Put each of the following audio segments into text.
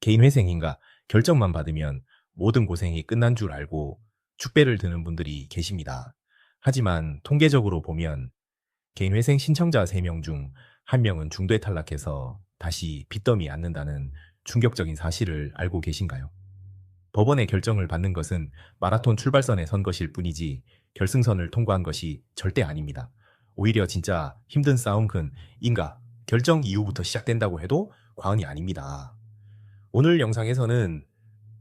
개인 회생인가 결정만 받으면 모든 고생이 끝난 줄 알고 축배를 드는 분들이 계십니다. 하지만 통계적으로 보면 개인 회생 신청자 3명 중 1명은 중도에 탈락해서 다시 빚더미 않는다는 충격적인 사실을 알고 계신가요? 법원의 결정을 받는 것은 마라톤 출발선에 선 것일 뿐이지 결승선을 통과한 것이 절대 아닙니다. 오히려 진짜 힘든 싸움 근 인가 결정 이후부터 시작된다고 해도 과언이 아닙니다. 오늘 영상에서는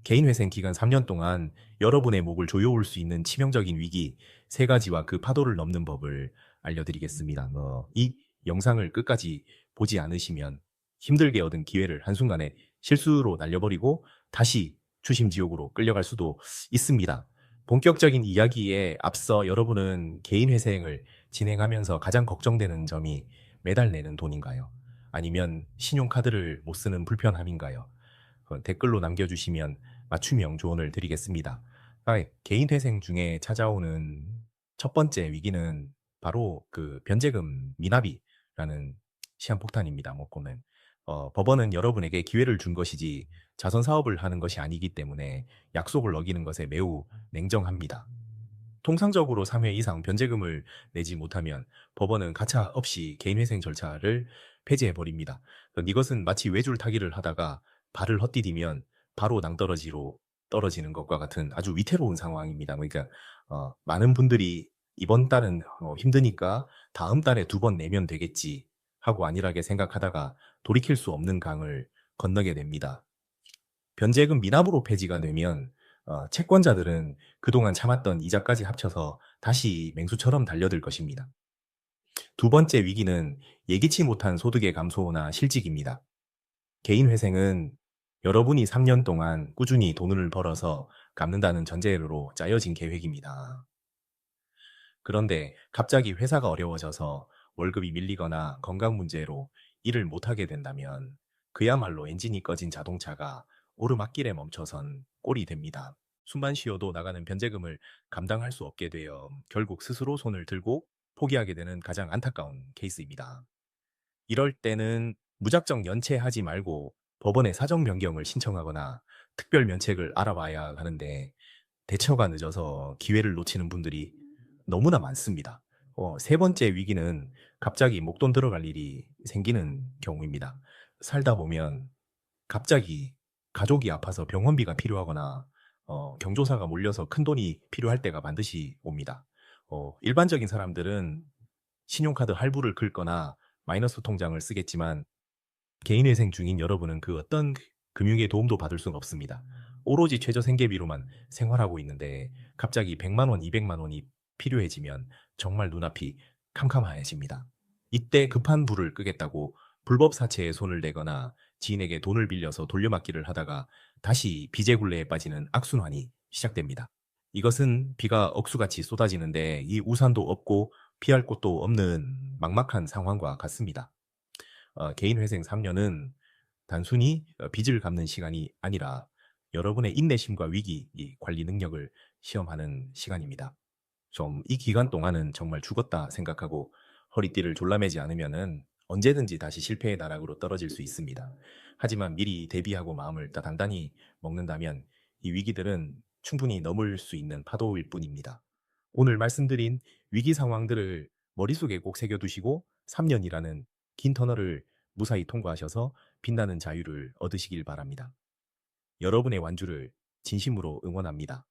개인 회생 기간 3년 동안 여러분의 목을 조여올 수 있는 치명적인 위기 세 가지와 그 파도를 넘는 법을 알려드리겠습니다. 뭐, 이 영상을 끝까지 보지 않으시면 힘들게 얻은 기회를 한순간에 실수로 날려버리고 다시 추심지옥으로 끌려갈 수도 있습니다. 본격적인 이야기에 앞서 여러분은 개인 회생을 진행하면서 가장 걱정되는 점이 매달 내는 돈인가요? 아니면 신용카드를 못 쓰는 불편함인가요? 어, 댓글로 남겨주시면 맞춤형 조언을 드리겠습니다. 아, 개인 회생 중에 찾아오는 첫 번째 위기는 바로 그 변제금 미납이라는 시한폭탄입니다. 먹고는 어, 법원은 여러분에게 기회를 준 것이지 자선 사업을 하는 것이 아니기 때문에 약속을 어기는 것에 매우 냉정합니다. 통상적으로 3회 이상 변제금을 내지 못하면 법원은 가차 없이 개인회생 절차를 폐지해 버립니다. 이것은 마치 외줄 타기를 하다가 발을 헛디디면 바로 낭떠러지로 떨어지는 것과 같은 아주 위태로운 상황입니다. 그러니까 어, 많은 분들이 이번 달은 어, 힘드니까 다음 달에 두 번 내면 되겠지 하고 안일하게 생각하다가 돌이킬 수 없는 강을 건너게 됩니다. 변제금 미납으로 폐지가 되면 어, 채권자들은 그동안 참았던 이자까지 합쳐서 다시 맹수처럼 달려들 것입니다. 두 번째 위기는 예기치 못한 소득의 감소나 실직입니다. 개인 회생은 여러분이 3년 동안 꾸준히 돈을 벌어서 갚는다는 전제로 짜여진 계획입니다. 그런데 갑자기 회사가 어려워져서 월급이 밀리거나 건강 문제로 일을 못하게 된다면 그야말로 엔진이 꺼진 자동차가 오르막길에 멈춰선 꼴이 됩니다. 숨만 쉬어도 나가는 변제금을 감당할 수 없게 되어 결국 스스로 손을 들고 포기하게 되는 가장 안타까운 케이스입니다. 이럴 때는 무작정 연체하지 말고 법원에 사정 변경을 신청하거나 특별 면책을 알아봐야 하는데 대처가 늦어서 기회를 놓치는 분들이 너무나 많습니다. 어, 세 번째 위기는 갑자기 목돈 들어갈 일이 생기는 경우입니다. 살다 보면 갑자기 가족이 아파서 병원비가 필요하거나 어, 경조사가 몰려서 큰 돈이 필요할 때가 반드시 옵니다. 어, 일반적인 사람들은 신용카드 할부를 긁거나 마이너스 통장을 쓰겠지만 개인회생 중인 여러분은 그 어떤 금융의 도움도 받을 수는 없습니다. 오로지 최저 생계비로만 생활하고 있는데 갑자기 100만 원, 200만 원이 필요해지면 정말 눈앞이 캄캄해집니다. 이때 급한 불을 끄겠다고 불법 사채에 손을 대거나 지인에게 돈을 빌려서 돌려막기를 하다가 다시 빚의 굴레에 빠지는 악순환이 시작됩니다. 이것은 비가 억수같이 쏟아지는데 이 우산도 없고 피할 곳도 없는 막막한 상황과 같습니다. 어, 개인 회생 3년은 단순히 어, 빚을 갚는 시간이 아니라 여러분의 인내심과 위기 관리 능력을 시험하는 시간입니다. 좀 이 기간 동안은 정말 죽었다 생각하고 허리띠를 졸라매지 않으면은 언제든지 다시 실패의 나락으로 떨어질 수 있습니다. 하지만 미리 대비하고 마음을 단단히 먹는다면 이 위기들은 충분히 넘을 수 있는 파도일 뿐입니다. 오늘 말씀드린 위기 상황들을 머릿속에 꼭 새겨두시고 3년이라는 긴 터널을 무사히 통과하셔서 빛나는 자유를 얻으시길 바랍니다. 여러분의 완주를 진심으로 응원합니다.